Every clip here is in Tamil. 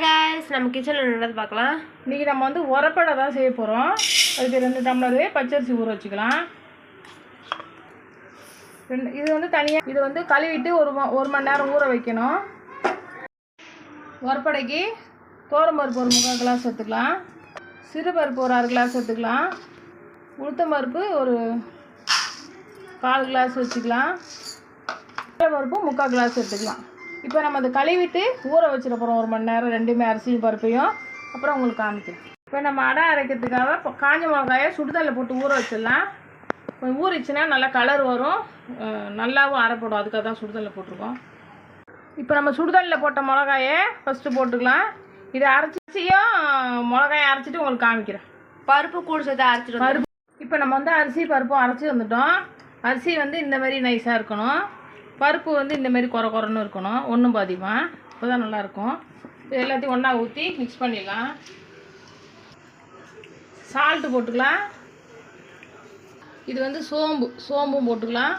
நம்ம கிச்சனில் நல்லது பார்க்கலாம்? இன்றைக்கி நம்ம வந்து உரப்படை தான் செய்ய போகிறோம் அதுக்கு ரெண்டு டம்ளரு பச்சரிசி ஊற வச்சுக்கலாம். ரெண்டு இது வந்து தனியாக இது வந்து கழுவிட்டு ஒரு ஒரு மணி நேரம் ஊற வைக்கணும். உரப்படைக்கு பருப்பு ஒரு முக்கால் கிளாஸ் எடுத்துக்கலாம். சிறுபருப்பு ஒரு அரை கிளாஸ் எடுத்துக்கலாம். உளுத்தம் பருப்பு ஒரு கால் கிளாஸ் வச்சுக்கலாம். பருப்பு முக்கால் கிளாஸ் எடுத்துக்கலாம். இப்போ நம்ம அதை கழுவிட்டு ஊற வச்சிட போகிறோம் ஒரு மணி நேரம் ரெண்டுமே அரிசியும் பருப்பையும். அப்புறம் உங்களுக்கு காமிக்கிறேன். இப்போ நம்ம அடை அரைக்கிறதுக்காக இப்போ காஞ்ச மிளகாயை சுடுதல்ல போட்டு ஊற வச்சிடலாம். கொஞ்சம் ஊறிச்சுன்னா நல்லா கலர் வரும். நல்லாவும் அரைப்படும். அதுக்காக தான் சுடுதல்ல போட்டிருக்கோம். இப்போ நம்ம சுடுதல்ல போட்ட மிளகாயை ஃபஸ்ட்டு போட்டுக்கலாம். இதை அரைச்சியும் மிளகாயை அரைச்சிட்டு உங்களுக்கு காமிக்கிறேன். பருப்பு கூட சேர்த்து அரைச்சிட்டு பருப்பு. இப்போ நம்ம வந்து அரிசி பருப்பும் அரைச்சி வந்துட்டோம். அரிசி வந்து இந்த மாதிரி நைஸாக இருக்கணும். பருப்பு வந்து இந்த மாதிரி குறை குறைன்னு இருக்கணும். ஒன்றும் பாதிமா. அப்போ தான் நல்லாயிருக்கும். இது எல்லாத்தையும் ஒன்றா ஊற்றி மிக்ஸ் பண்ணிடலாம். சால்ட்டு போட்டுக்கலாம். இது வந்து சோம்பு சோம்பும் போட்டுக்கலாம்.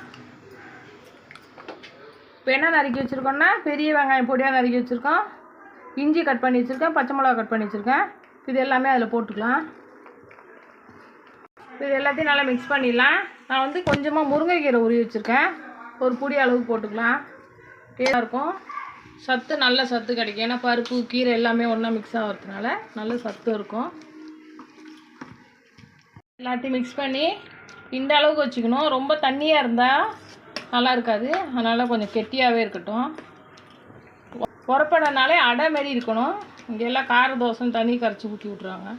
இப்போ என்ன நறுக்கி வச்சுருக்கோன்னா பெரிய வெங்காயம் பொடியாக நறுக்கி வச்சுருக்கோம். இஞ்சி கட் பண்ணி வச்சுருக்கேன் பச்சை மிளகா கட் பண்ணி வச்சுருக்கேன். இது எல்லாமே அதில் போட்டுக்கலாம். இது எல்லாத்தையும் நல்லா மிக்ஸ் பண்ணிடலாம். நான் வந்து கொஞ்சமாக முருங்கைக்கீரை உருவி வச்சுருக்கேன். ஒரு புடி அளவு போட்டுக்கலாம். டேஸ்டாக இருக்கும். சத்து நல்ல சத்து கிடைக்கும். ஏன்னா பருப்பு கீரை எல்லாமே ஒன்றா மிக்ஸ் ஆகிறதுனால நல்ல சத்து இருக்கும். எல்லாத்தையும் மிக்ஸ் பண்ணி இந்த அளவுக்கு வச்சுக்கணும். ரொம்ப தண்ணியாக இருந்தால் நல்லா இருக்காது. அதனால் கொஞ்சம் கெட்டியாகவே இருக்கட்டும். உரப்படனாலே அடை மாரி இருக்கணும். இங்கே எல்லாம் கார தோசை தண்ணி கரைச்சி ஊற்றி விட்ருவாங்க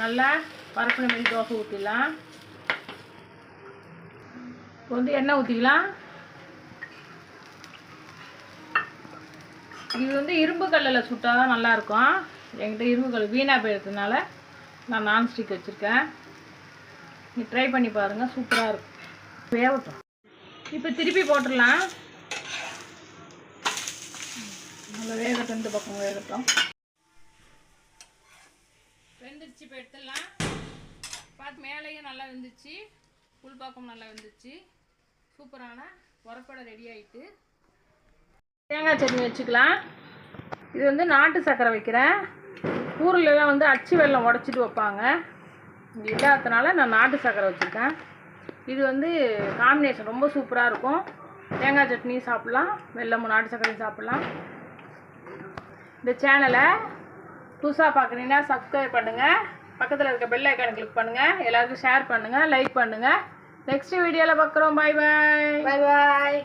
நல்லா பரப்பின மாதிரி தோசை ஊற்றிடலாம் இப்போ வந்து எண்ணெய் ஊற்றிக்கலாம் இது வந்து இரும்பு கல்லில் சுட்டால் தான் நல்லாயிருக்கும் என்கிட்ட இரும்பு கல் வீணாக போயிடுறதுனால நான் நான்ஸ்டிக் வச்சுருக்கேன். நீ ட்ரை பண்ணி பாருங்கள் சூப்பராக இருக்கும். வேகட்டும். இப்போ திருப்பி போட்டுடலாம். நல்லா வேகட்டும் இந்த பக்கம் வேகட்டும். இப்போ எடுத்துடலாம். பார்த்து மேலேயும் நல்லா வெந்துச்சு. உள்பாக்கம் நல்லா வெந்துச்சு. சூப்பரான உரப்படை ரெடி ஆகிட்டு தேங்காய் சட்னி வச்சுக்கலாம். இது வந்து நாட்டு சர்க்கரை வைக்கிறேன். ஊர்லெலாம் வந்து அச்சு வெல்லம் உடச்சிட்டு வைப்பாங்க. இல்லாததுனால நான் நாட்டு சர்க்கரை வச்சுருக்கேன். இது வந்து காம்பினேஷன் ரொம்ப சூப்பராக இருக்கும். தேங்காய் சட்னியும் சாப்பிட்லாம். வெல்லமும் நாட்டு சர்க்கரையும் சாப்பிட்லாம். இந்த சேனலை புதுசாக பார்க்குறீங்கன்னா சப்ஸ்கிரைப் பண்ணுங்கள் பக்கத்தில் இருக்க பெல் ஐக்கானை கிளிக் பண்ணுங்கள் எல்லாருக்கும் ஷேர் பண்ணுங்கள் லைக் பண்ணுங்கள் நெக்ஸ்ட் வீடியோவில் பார்க்குறோம். பாய் பாய் பாய் பாய்